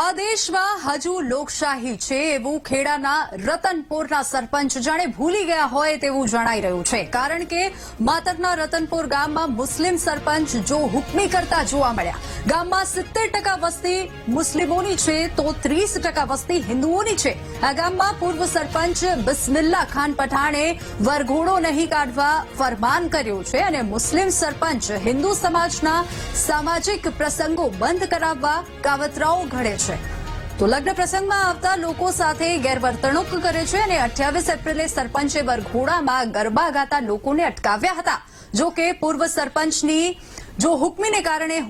આ દેશમાં હજુ લોકશાહી છે એવું ખેડાના રતનપુરના સરપંચ જાણે ભૂલી ગયા હોય તેવું જણાઈ રહ્યું છે. કારણ કે માતરના રતનપુર ગામમાં મુસ્લિમ સરપંચ જો હુકમી કરતા જોવા મળ્યા. ગામમાં સિત્તેર ટકા વસ્તી મુસ્લિમોની છે તો ત્રીસ ટકા વસ્તી હિન્દુઓની છે. આ ગામમાં પૂર્વ સરપંચ બિસ્મિલ્લા ખાન પઠાણે વરઘોડો નહીં કાઢવા ફરમાન કર્યું છે અને મુસ્લિમ સરપંચ હિન્દુ સમાજના સામાજિક પ્રસંગો બંધ કરાવવા કાવતરાઓ ઘડે છે તો લગ્ન પ્રસંગમાં આવતા લોકો સાથે ગેરવર્તણૂક કરે છે અને અઠ્યાવીસ એપ્રિલે સરપંચે વરઘોડામાં ગરબા ગાતા લોકોને અટકાવ્યા હતા. જો કે પૂર્વ સરપંચની જો હુકમીને કારણે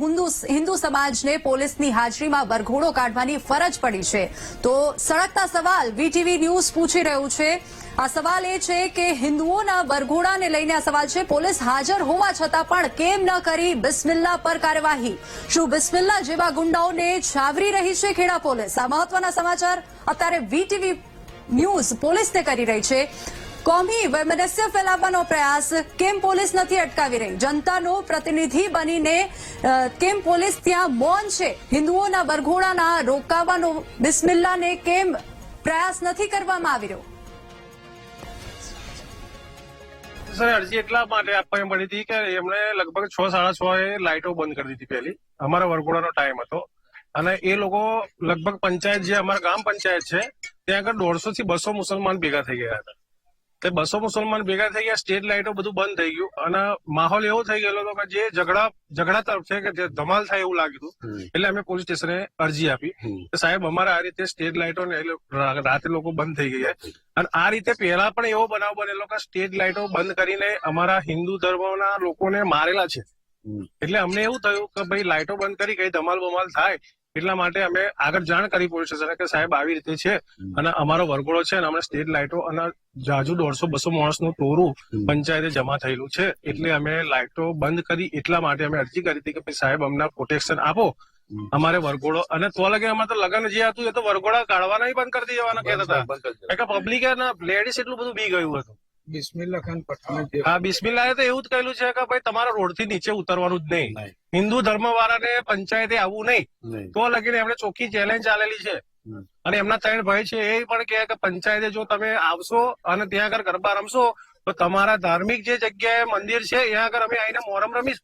હિન્દુ સમાજને પોલીસની હાજરીમાં વરઘોડો કાઢવાની ફરજ પડી છે, તો સળગતા સવાલ વીટીવી ન્યૂઝ પૂછી રહ્યું છે. આ સવાલ એ છે કે હિન્દુઓના વરઘોડાને લઈને આ સવાલ છે, પોલીસ હાજર હોવા છતાં પણ કેમ ન કરી બિસ્મિલ્લા પર કાર્યવાહી? શું બિસ્મિલ્લા જેવા ગુંડાઓને છાવરી રહી છે ખેડા પોલીસ? આ મહત્વના સમાચાર અત્યારે વીટીવી ન્યૂઝ પોલીસને કરી રહી છે. કોમી વૈમનસ્ય ફેલાવવાનો પ્રયાસ. કેમ પોલીસ નથી અટકાવી રહી? જનતાનો પ્રતિનિધિ બનીને કેમ પોલીસ ત્યાં મૌન છે? હિન્દુઓના વરઘોડાના રોકાવાનો બિસ્મિલ્લાને કેમ પ્રયાસ નથી કરવામાં આવી રહ્યો? સર, અરજી એટલા માટે આપવાની પડી હતી કે એમણે લગભગ છ, સાડા છ એ લાઇટો બંધ કરી દીધી પહેલી. અમારા વરઘોડાનો ટાઈમ હતો. અને એ લોકો લગભગ પંચાયત, જે અમારા ગામ પંચાયત છે, ત્યાં આગળ દોઢસો થી બસો મુસલમાન ભેગા થઈ ગયા હતા. તે બસો મુસલમાન ભેગા થઈ ગયા સ્ટેટ લાઇટો બધું બંધ થઈ ગયું. અને માહોલ એવો થઈ ગયેલો હતો કે જે ઝઘડા ઝઘડા તરફ છે કે જે ધમાલ થાય એવું લાગ્યું એટલે અમે પોલીસ સ્ટેશને અરજી આપી. કે સાહેબ અમારે આ રીતે સ્ટેટ લાઇટો ને રાતે લોકો બંધ થઈ ગયા અને આ રીતે પહેલા પણ એવો બનાવ બનેલો કે સ્ટેટ લાઇટો બંધ કરીને અમારા હિન્દુ ધર્મના લોકોને મારેલા છે. એટલે અમને એવું થયું કે ભાઈ લાઇટો બંધ કરી કઈ ધમાલ બમાલ થાય. એટલા માટે અમે આગળ જાણ કરી પોલીસ સ્ટેશને કે સાહેબ આવી રીતે છે. અને અમારો વરઘોડો છે અને અમને સ્ટેટ લાઇટો અને જાજુ દોઢસો બસો માણસનું ટોરું પંચાયતે જમા થયેલું છે. એટલે અમે લાઇટો બંધ કરી એટલા માટે અમે અરજી કરી હતી કે સાહેબ અમને પ્રોટેક્શન આપો. અમારે વરઘોડો અને તો લગે અમારે તો લગન જે હતું એ તો વરઘોડા કાઢવાના બંધ કરી દેવાના કહેતા હતા. પબ્લિક લેડીઝ એટલું બધું બી ગયું હતું. બિસ્મિલ્લા ખાન પઠાણ હા બિસ્મિલ્લાએ તો એવું જ કહેલું છે કે ભાઈ તમારા રોડથી નીચે ઉતરવાનું જ નહીં. નહીં. હિન્દુ ધર્મ વાળાને પંચાયતે આવવું નહીં. તો લગીને એમને ચોખ્ખી ચેલેન્જ ચાલેલી છે. અને એમના ત્રણ ભાઈ છે એ પણ કહે કે પંચાયતે જો તમે આવશો અને ત્યાં આગળ ગરબા રમશો તો તમારા ધાર્મિક જે જગ્યાએ મંદિર છે ત્યાં આગળ અમે આવીને મોરમ રમીશ.